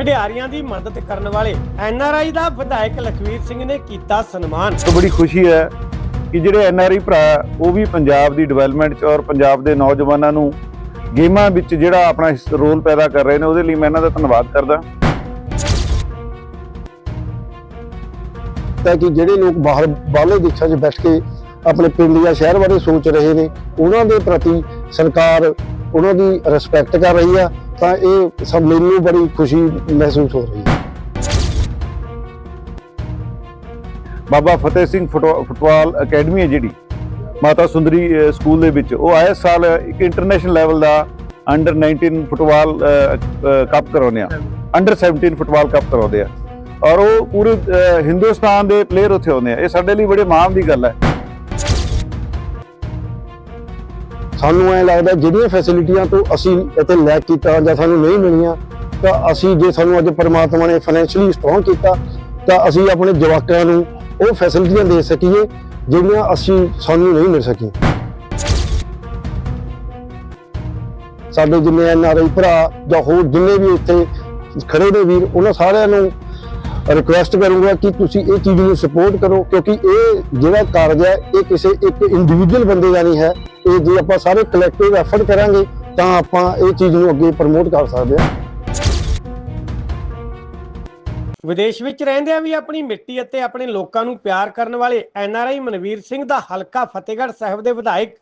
ਖਿਡਾਰੀਆਂ ਦੀ ਮਦਦ ਕਰਨ ਵਾਲੇ ਐਨਆਰਆਈ ਦਾ ਵਿਧਾਇਕ ਲਖਵੀਰ ਸਿੰਘ ਨੇ ਕੀਤਾ ਸਨਮਾਨ। ਤੋਂ ਬੜੀ ਖੁਸ਼ੀ ਹੈ ਕਿ ਜਿਹੜੇ ਐਨਆਰਆਈ ਭਰਾ ਹੈ, ਉਹ ਵੀ ਪੰਜਾਬ ਦੀ ਡਿਵੈਲਪਮੈਂਟ 'ਚ ਔਰ ਪੰਜਾਬ ਦੇ ਨੌਜਵਾਨਾਂ ਨੂੰ ਗੇਮਾਂ ਵਿੱਚ ਜਿਹੜਾ ਆਪਣਾ ਰੋਲ ਪੈਦਾ ਕਰ ਰਹੇ ਨੇ ਉਹਦੇ ਲਈ ਮੈਂ ਇਹਨਾਂ ਦਾ ਧੰਨਵਾਦ ਕਰਦਾ। ਤਾਂ ਕਿ ਜਿਹੜੇ ਲੋਕ ਬਾਹਰ ਬਾਹਰਲੇ ਦੇਸ਼ਾਂ 'ਚ ਬੈਠ ਕੇ ਆਪਣੇ ਪਿੰਡ ਜਾਂ ਸ਼ਹਿਰ ਬਾਰੇ ਸੋਚ ਰਹੇ ਨੇ ਉਹਨਾਂ ਦੇ ਪ੍ਰਤੀ ਸਰਕਾਰ ਉਹਨਾਂ ਦੀ ਰਿਸਪੈਕਟ ਕਰ ਰਹੀ ਆ, ਤਾਂ ਇਹ ਸਭ ਮੈਨੂੰ ਬੜੀ ਖੁਸ਼ੀ ਮਹਿਸੂਸ ਹੋ ਰਹੀ ਹੈ ਬਾਬਾ ਫਤਿਹ ਸਿੰਘ ਫੁੱਟਬਾ- ਫੁੱਟਬਾਲ ਅਕੈਡਮੀ ਹੈ ਜਿਹੜੀ, ਮਾਤਾ ਸੁੰਦਰੀ ਸਕੂਲ ਦੇ ਵਿੱਚ। ਉਹ ਆਏ ਸਾਲ ਇੱਕ ਇੰਟਰਨੈਸ਼ਨਲ ਲੈਵਲ ਦਾ ਅੰਡਰ 19 ਫੁੱਟਬਾਲ ਕੱਪ ਕਰਾਉਂਦੇ ਆ। ਅੰਡਰ 17 ਫੁੱਟਬਾਲ ਕੱਪ ਕਰਾਉਂਦੇ ਆ। ਔਰ ਉਹ ਪੂਰੇ ਹਿੰਦੁਸਤਾਨ ਦੇ ਪਲੇਅਰ ਉੱਥੇ ਆਉਂਦੇ ਆ। ਇਹ ਸਾਡੇ ਲਈ ਬੜੇ ਮਾਣ ਦੀ ਗੱਲ ਹੈ। ਸਾਨੂੰ ਐ ਲੱਗਦਾ ਜਿਹੜੀਆਂ ਫੈਸਿਲਿਟੀਆਂ ਤੋਂ ਅਸੀਂ ਇੱਥੇ ਲੈਕ ਕੀਤਾ ਜਾਂ ਸਾਨੂੰ ਨਹੀਂ ਮਿਲੀਆਂ, ਤਾਂ ਅਸੀਂ ਜੇ ਸਾਨੂੰ ਅੱਜ ਪਰਮਾਤਮਾ ਨੇ ਫਾਈਨੈਂਸ਼ੀਅਲੀ ਸਟਰੋਂਗ ਕੀਤਾ, ਤਾਂ ਅਸੀਂ ਆਪਣੇ ਜਵਾਕਾਂ ਨੂੰ ਉਹ ਫੈਸਿਲਿਟੀਆਂ ਦੇ ਸਕੀਏ ਜਿਹੜੀਆਂ ਅਸੀਂ ਸਾਨੂੰ ਨਹੀਂ ਮਿਲ ਸਕੀਆਂ। ਸਾਡੇ ਜਿੰਨੇ ਐਨਆਰਆਈ ਭਰਾ ਜਾਂ ਹੋਰ ਜਿੰਨੇ ਵੀ ਇੱਥੇ ਖੜੇ ਦੇ ਵੀਰ, ਉਹਨਾਂ ਸਾਰਿਆਂ ਨੂੰ ਰਿਕੁਐਸਟ ਕਰੂੰਗਾ ਕਿ ਤੁਸੀਂ ਇਹ ਚੀਜ਼ ਨੂੰ ਸਪੋਰਟ ਕਰੋ, ਕਿਉਂਕਿ ਇਹ ਜਿਹੜਾ ਕਾਰਜ ਹੈ, ਇਹ ਕਿਸੇ ਇੱਕ ਇੰਡੀਵਿਜੂਅਲ ਬੰਦੇ ਦਾ ਨਹੀਂ ਹੈ। ਇਹ ਜੇ ਆਪਾਂ ਸਾਰੇ ਕਲੈਕਟਿਵ ਐਫਰਟ ਕਰਾਂਗੇ, ਤਾਂ ਆਪਾਂ ਇਹ ਚੀਜ਼ ਨੂੰ ਅੱਗੇ ਪ੍ਰਮੋਟ ਕਰ ਸਕਦੇ ਹਾਂ। ਵਿਦੇਸ਼ ਵਿੱਚ ਰਹਿੰਦਿਆਂ ਵੀ ਆਪਣੀ ਮਿੱਟੀ ਅਤੇ ਆਪਣੇ ਲੋਕਾਂ ਨੂੰ ਪਿਆਰ ਕਰਨ ਵਾਲੇ ਐਨਆਰਆਈ ਮਨਵੀਰ ਸਿੰਘ ਦਾ ਹਲਕਾ ਫਤਿਹਗੜ੍ਹ ਸਾਹਿਬ ਦੇ ਵਿਧਾਇਕ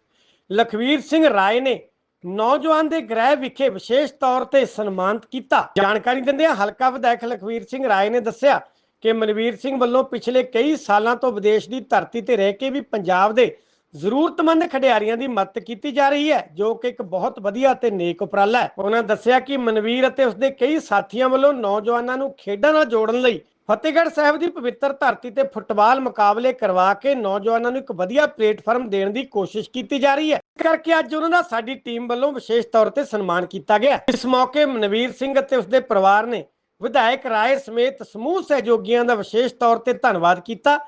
ਲਖਵੀਰ ਸਿੰਘ ਰਾਏ ਨੇ ਨੌਜਵਾਨ ਦੇ ਗ੍ਰਹਿ ਵਿਖੇ ਵਿਸ਼ੇਸ਼ ਤੌਰ ਤੇ ਸਨਮਾਨਿਤ ਕੀਤਾ। ਜਾਣਕਾਰੀ ਦਿੰਦਿਆਂ ਹਲਕਾ ਵਿਧਾਇਕ ਲਖਵੀਰ ਸਿੰਘ ਰਾਏ ਨੇ ਦੱਸਿਆ ਕਿ ਮਨਵੀਰ ਸਿੰਘ ਵੱਲੋਂ ਪਿਛਲੇ ਕਈ ਸਾਲਾਂ ਤੋਂ ਵਿਦੇਸ਼ ਦੀ ਧਰਤੀ ਤੇ ਰਹਿ ਕੇ ਵੀ ਪੰਜਾਬ ਦੇ ਜ਼ਰੂਰਤਮੰਦ ਖਿਡਾਰੀਆਂ ਦੀ ਮਦਦ ਕੀਤੀ ਜਾ ਰਹੀ ਹੈ, ਜੋ ਕਿ ਇੱਕ ਬਹੁਤ ਵਧੀਆ ਤੇ ਨੇਕ ਉਪਰਾਲਾ ਹੈ। ਉਹਨਾਂ ਦੱਸਿਆ ਕਿ ਮਨਵੀਰ ਅਤੇ ਉਸਦੇ ਕਈ ਸਾਥੀਆਂ ਵੱਲੋਂ ਨੌਜਵਾਨਾਂ ਨੂੰ ਖੇਡਾਂ ਨਾਲ ਜੋੜਨ ਲਈ ਫਤਿਹਗੜ੍ਹ ਸਾਹਿਬ ਦੀ ਪਵਿੱਤਰ ਧਰਤੀ ਤੇ ਫੁੱਟਬਾਲ ਮੁਕਾਬਲੇ ਕਰਵਾ ਕੇ ਨੌਜਵਾਨਾਂ ਨੂੰ ਇੱਕ ਵਧੀਆ ਪਲੇਟਫਾਰਮ ਦੇਣ ਦੀ ਕੋਸ਼ਿਸ਼ ਕੀਤੀ ਜਾ ਰਹੀ ਹੈ। ਇਸ ਕਰਕੇ ਅੱਜ ਉਹਨਾਂ ਦਾ ਸਾਡੀ ਟੀਮ ਵੱਲੋਂ ਵਿਸ਼ੇਸ਼ ਤੌਰ ਤੇ ਸਨਮਾਨ ਕੀਤਾ ਗਿਆ। ਇਸ ਮੌਕੇ ਮਨਵੀਰ ਸਿੰਘ ਅਤੇ ਉਸਦੇ ਪਰਿਵਾਰ ਨੇ ਵਿਧਾਇਕ ਰਾਏ ਸਮੇਤ ਸਮੂਹ ਸਹਿਯੋਗੀਆਂ ਦਾ ਵਿਸ਼ੇਸ਼ ਤੌਰ ਤੇ ਧੰਨਵਾਦ ਕੀਤਾ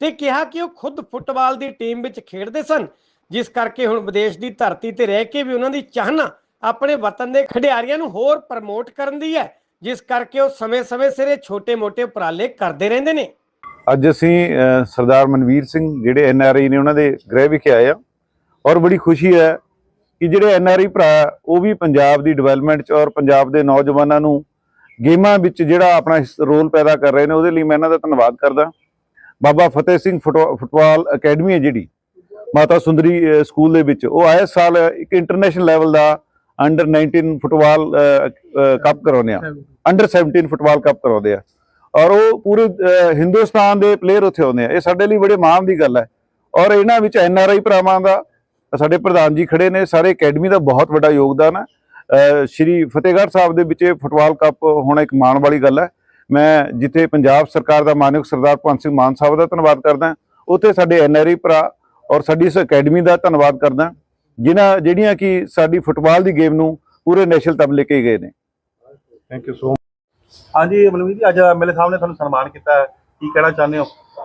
ਤੇ ਕਿਹਾ ਕਿ ਉਹ ਖੁਦ ਫੁੱਟਬਾਲ ਦੀ ਟੀਮ ਵਿੱਚ ਖੇਡਦੇ ਸਨ, ਜਿਸ ਕਰਕੇ ਹੁਣ ਵਿਦੇਸ਼ ਦੀ ਧਰਤੀ ਤੇ ਰਹਿ ਕੇ ਵੀ ਉਹਨਾਂ ਦੀ ਚਾਹਨਾ ਆਪਣੇ ਵਤਨ ਦੇ ਖਿਡਾਰੀਆਂ ਨੂੰ ਹੋਰ ਪ੍ਰਮੋਟ ਕਰਨ ਦੀ ਹੈ। ਜਿਸ ਕਰਕੇ ਉਹ ਸਮੇਂ-ਸਮੇਂ ਸਿਰ ਇਹ ਛੋਟੇ-ਮੋਟੇ ਉਪਰਾਲੇ ਕਰਦੇ ਰਹਿੰਦੇ ਨੇ। ਅੱਜ ਅਸੀਂ ਸਰਦਾਰ ਮਨਵੀਰ ਸਿੰਘ ਜਿਹੜੇ ਐੱਨ ਆਰ ਆਈ ਨੇ ਉਹਨਾਂ ਦੇ ਗ੍ਰਹਿ ਵਿਖੇ ਆਏ ਆ ਔਰ ਬੜੀ ਖੁਸ਼ੀ ਹੈ ਕਿ ਜਿਹੜੇ ਐੱਨ ਆਰ ਆਈ ਭਰਾ ਉਹ ਵੀ ਪੰਜਾਬ ਦੀ ਡਿਵੈਲਪਮੈਂਟ 'ਚ ਔਰ ਪੰਜਾਬ ਦੇ ਨੌਜਵਾਨਾਂ ਨੂੰ ਗੇਮਾਂ ਵਿੱਚ ਜਿਹੜਾ ਆਪਣਾ ਰੋਲ ਪੈਦਾ ਕਰ ਰਹੇ ਨੇ, ਉਹਦੇ ਲਈ ਮੈਂ ਇਹਨਾਂ ਦਾ ਧੰਨਵਾਦ ਕਰਦਾ। ਬਾਬਾ ਫਤਿਹ ਸਿੰਘ ਫੁੱਟਬਾ- ਫੁੱਟਬਾਲ ਅਕੈਡਮੀ ਹੈ ਜਿਹੜੀ ਮਾਤਾ ਸੁੰਦਰੀ ਸਕੂਲ ਦੇ ਵਿੱਚ, ਉਹ ਆਏ ਸਾਲ ਇੱਕ ਇੰਟਰਨੈਸ਼ਨਲ ਲੈਵਲ ਦਾ ਅੰਡਰ 19 ਫੁੱਟਬਾਲ ਕੱਪ ਕਰਾਉਂਦੇ ਆ। ਅੰਡਰ 17 ਫੁੱਟਬਾਲ ਕੱਪ ਕਰਾਉਂਦੇ ਆ। ਔਰ ਉਹ ਪੂਰੇ ਹਿੰਦੁਸਤਾਨ ਦੇ ਪਲੇਅਰ ਉੱਥੇ ਆਉਂਦੇ ਆ। ਇਹ ਸਾਡੇ ਲਈ ਬੜੇ ਮਾਣ ਦੀ ਗੱਲ ਹੈ। ਔਰ ਇਹਨਾਂ ਵਿੱਚ ਐਨਆਰਆਈ ਭਰਾਵਾਂ ਦਾ ਸਾਡੇ ਪ੍ਰਧਾਨ ਜੀ ਖੜੇ ਨੇ। ਸਾਰੇ ਅਕੈਡਮੀ ਦਾ ਬਹੁਤ ਵੱਡਾ ਯੋਗਦਾਨ ਹੈ। ਸ਼੍ਰੀ ਫਤਿਹਗੜ੍ਹ ਸਾਹਿਬ ਦੇ ਵਿੱਚ ਇਹ ਫੁੱਟਬਾਲ ਕੱਪ ਹੋਣਾ ਇੱਕ ਮਾਣ ਵਾਲੀ ਗੱਲ ਹੈ। ਮੈਂ ਜਿੱਥੇ ਪੰਜਾਬ ਸਰਕਾਰ ਦਾ ਮਾਨਯੋਗ ਸਰਦਾਰ ਭਗਵੰਤ ਸਿੰਘ ਮਾਨ ਸਾਹਿਬ ਦਾ ਧੰਨਵਾਦ ਕਰਦਾ। ਉੱਥੇ ਸਾਡੇ ਐਨਆਰਆਈ ਭਰਾ ਔਰ ਸਾਡੀ ਇਸ ਅਕੈਡਮੀ ਦਾ ਧੰਨਵਾਦ ਕਰਦਾ। ਜਿਨ੍ਹਾਂ ਜਿਹੜੀਆਂ ਕਿ ਸਾਡੀ ਫੁੱਟਬਾਲ ਦੀ ਗੇਮ ਨੂੰ ਪੂਰੇ ਨੈਸ਼ਨਲ ਤੱਕ ਲੈ ਕੇ ਗਏ ਨੇ। ਥੈਂਕ ਯੂ ਸੋ ਹਾਂਜੀ ਮਨਵੀਰ ਜੀ ਅੱਜ ਐਮਐਲਏ ਸਾਹਿਬ ਨੇ ਤੁਹਾਨੂੰ ਸਨਮਾਨ ਕੀਤਾ ਹੈ। ਕੀ ਕਹਿਣਾ ਚਾਹੁੰਦੇ ਹੋ?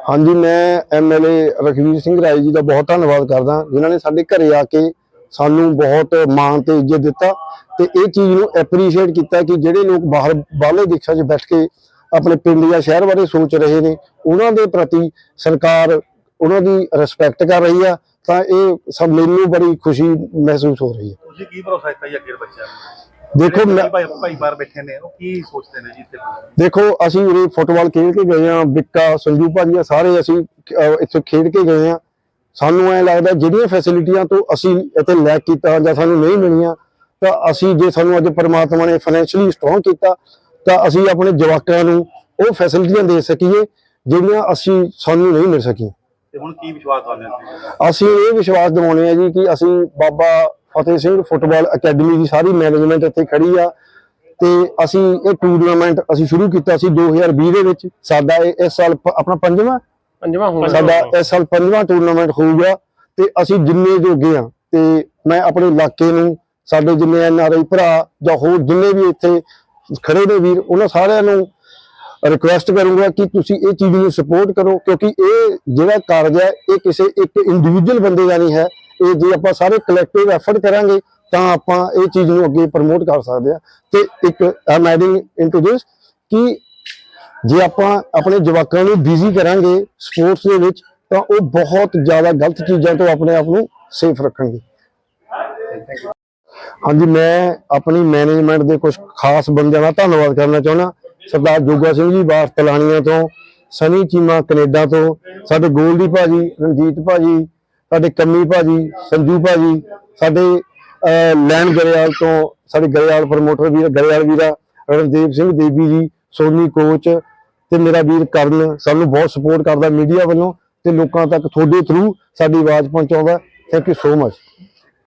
ਹਾਂਜੀ ਮੈਂ ਐਮਐਲਏ ਰਖਵੀਰ ਸਿੰਘ ਰਾਏ ਜੀ ਦਾ ਬਹੁਤ ਧੰਨਵਾਦ ਕਰਦਾ ਜਿਨ੍ਹਾਂ ਨੇ ਸਾਡੇ ਘਰੇ ਆ ਕੇ ਸਾਨੂੰ ਬਹੁਤ ਮਾਣ ਤੇ ਇੱਜ਼ਤ ਦਿੱਤਾ ਤੇ ਇਹ ਚੀਜ਼ ਨੂੰ ਐਪਰੀਸ਼ੀਏਟ ਕੀਤਾ ਕਿ ਜਿਹੜੇ ਲੋਕ ਬਾਹਰ ਬਾਹਰਲੇ ਦੇਸ਼ਾਂ 'ਚ ਬੈਠ ਕੇ ਆਪਣੇ ਪਿੰਡ ਜਾਂ ਸ਼ਹਿਰ ਬਾਰੇ ਸੋਚ ਰਹੇ ਨੇ ਉਹਨਾਂ ਦੇ ਪ੍ਰਤੀ ਸਰਕਾਰ ਉਹਨਾਂ ਦੀ ਰਿਸਪੈਕਟ ਕਰ ਰਹੀ ਆ ਤਾਂ ਇਹ ਸਭ ਮੈਨੂੰ ਬੜੀ ਖੁਸ਼ੀ ਮਹਿਸੂਸ ਹੋ ਰਹੀ ਹੈ। ਤੁਸੀਂ ਕੀ ਭਰੋਸਾ ਦਿੱਤਾ ਜੀ ਅੱਗੇ ਬੱਚਿਆਂ ਨੂੰ? ਦੇਖੋ ਭਾਈ ਭਾਈ ਬਾਹਰ ਬੈਠੇ ਨੇ ਉਹ ਕੀ ਸੋਚਦੇ ਨੇ ਜੀ ਇੱਥੇ? ਦੇਖੋ ਅਸੀਂ ਉਰੇ ਫੁੱਟਬਾਲ ਖੇਡ ਕੇ ਗਏ ਆ ਬਿੱਕਾ ਸੰਜੂ ਭਾਜੀ ਸਾਰੇ ਅਸੀਂ ਇੱਥੇ ਖੇਡ ਕੇ ਗਏ ਆ ਸਾਨੂੰ ਐ ਲੱਗਦਾ ਜਿਹੜੀਆਂ ਫੈਸਿਲਿਟੀਆਂ ਤੋਂ ਅਸੀਂ ਇੱਥੇ ਲੈਕ ਕੀਤਾ ਜਾਂ ਸਾਨੂੰ ਨਹੀਂ ਮਿਲੀਆਂ ਤਾਂ ਅਸੀਂ ਜੇ ਸਾਨੂੰ ਅੱਜ ਪਰਮਾਤਮਾ ਨੇ ਫਾਈਨੈਂਸ਼ੀਅਲੀ ਸਟਰੋਂਗ ਕੀਤਾ ਤਾਂ ਅਸੀਂ ਆਪਣੇ ਜਵਾਕਾਂ ਨੂੰ ਉਹ ਫੈਸਿਲਿਟੀਆਂ ਦੇ ਸਕੀਏ ਜਿਹੜੀਆਂ ਅਸੀਂ ਸਾਨੂੰ ਨਹੀਂ ਮਿਲ ਸਕੀਆਂ। ਤੇ ਹੁਣ ਕੀ ਵਿਸ਼ਵਾਸ ਦਵਾਉਂਦੇ ਹੋ ਅਸੀਂ ਇਹ ਵਿਸ਼ਵਾਸ ਦਿਵਾਉਂਦੇ ਆ ਜੀ ਕਿ ਅਸੀਂ ਬਾਬਾ ਫਤਿਹ ਸਿੰਘ ਫੁੱਟਬਾਲ ਅਕੈਡਮੀ ਦੀ ਸਾਰੀ ਮੈਨੇਜਮੈਂਟ ਇੱਥੇ ਖੜੀ ਆ ਤੇ ਅਸੀਂ ਇਹ ਟੂਰਨਾਮੈਂਟ ਅਸੀਂ ਸ਼ੁਰੂ ਕੀਤਾ ਸੀ 2020 ਦੇ ਵਿੱਚ। ਸਾਡਾ ਇਹ ਇਸ ਸਾਲ ਆਪਣਾ ਪੰਜਵਾਂ? ਪੰਜਵਾਂ ਹੋਣਾ ਸਾਡਾ ਇਸ ਸਾਲ ਪੰਜਵਾਂ ਟੂਰਨਾਮੈਂਟ ਹੋਊਗਾ ਤੇ ਅਸੀਂ ਜਿੰਨੇ ਜੋਗੇ ਆ ਤੇ ਮੈਂ ਆਪਣੇ ਇਲਾਕੇ ਨੂੰ ਸਾਡੇ ਜਿੰਨੇ ਐਨਆਰਆਈ ਭਰਾ ਜਾਂ ਹੋਰ ਜਿੰਨੇ ਵੀ ਇੱਥੇ ਖੜੇ ਨੇ ਵੀਰ ਉਹਨਾਂ ਸਾਰਿਆਂ ਨੂੰ ਰਿਕੁਐਸਟ ਕਰੂੰਗਾ ਕਿ ਤੁਸੀਂ ਇਹ ਚੀਜ਼ ਨੂੰ ਸਪੋਰਟ ਕਰੋ, ਕਿਉਂਕਿ ਇਹ ਜਿਹੜਾ ਕਾਰਜ ਹੈ, ਇਹ ਕਿਸੇ ਇੱਕ ਇੰਡੀਵਿਜੂਅਲ ਬੰਦੇ ਦਾ ਨਹੀਂ ਹੈ। ਇਹ ਜੇ ਆਪਾਂ ਸਾਰੇ ਕਲੈਕਟਿਵ ਐਫਰਟ ਕਰਾਂਗੇ, ਤਾਂ ਆਪਾਂ ਇਹ ਚੀਜ਼ ਨੂੰ ਅੱਗੇ ਪ੍ਰਮੋਟ ਕਰ ਸਕਦੇ ਆ ਤੇ ਇੱਕ ਆਮ ਐਡਿੰਗ ਇਨਟੂ ਦਿਸ ਕਿ ਜੇ ਆਪਾਂ ਆਪਣੇ ਜਵਾਕਾਂ ਨੂੰ ਬਿਜ਼ੀ ਕਰਾਂਗੇ ਸਪੋਰਟਸ ਦੇ ਵਿੱਚ, ਤਾਂ ਉਹ ਬਹੁਤ ਜ਼ਿਆਦਾ ਗਲਤ ਚੀਜ਼ਾਂ ਤੋਂ ਆਪਣੇ ਆਪ ਨੂੰ ਸੇਫ ਰੱਖਣਗੇ। ਹਾਂਜੀ, ਮੈਂ ਆਪਣੀ ਮੈਨੇਜਮੈਂਟ ਦੇ ਕੁਝ ਖਾਸ ਬੰਦਿਆਂ ਦਾ ਧੰਨਵਾਦ ਕਰਨਾ ਚਾਹੁੰਦਾ। ਸਰਦਾਰ ਜੋਗਾ ਸਿੰਘ ਜੀ ਬਾਸ ਤਲਾਣੀਆਂ ਤੋਂ, ਸਨੀ ਚੀਮਾ ਕੈਨੇਡਾ ਤੋਂ, ਸਾਡੇ ਗੋਲਡੀ ਭਾਜੀ, ਰਣਜੀਤ ਭਾਜੀ, ਸਾਡੇ ਕੰਮੀ ਭਾਜੀ, ਸੰਜੂ ਭਾਜੀ, ਸਾਡੇ ਲੈਣ ਗਰੇਵਾਲ ਤੋਂ, ਸਾਡੇ ਗਰੇਵਾਲ ਪ੍ਰਮੋਟਰ ਵੀਰ, ਗਰੇਵਾਲ ਵੀਰਾ ਰਣਦੀਪ ਸਿੰਘ ਦੇਵੀ ਜੀ, ਸੋਨੀ ਕੋਚ ਤੇ ਮੇਰਾ ਵੀਰ ਕਰਨ, ਸਾਨੂੰ ਬਹੁਤ ਸਪੋਰਟ ਕਰਦਾ ਮੀਡੀਆ ਵੱਲੋਂ ਤੇ ਲੋਕਾਂ ਤੱਕ ਤੁਹਾਡੇ ਥਰੂ ਸਾਡੀ ਆਵਾਜ਼ ਪਹੁੰਚਾਉਂਦਾ। Thank you so much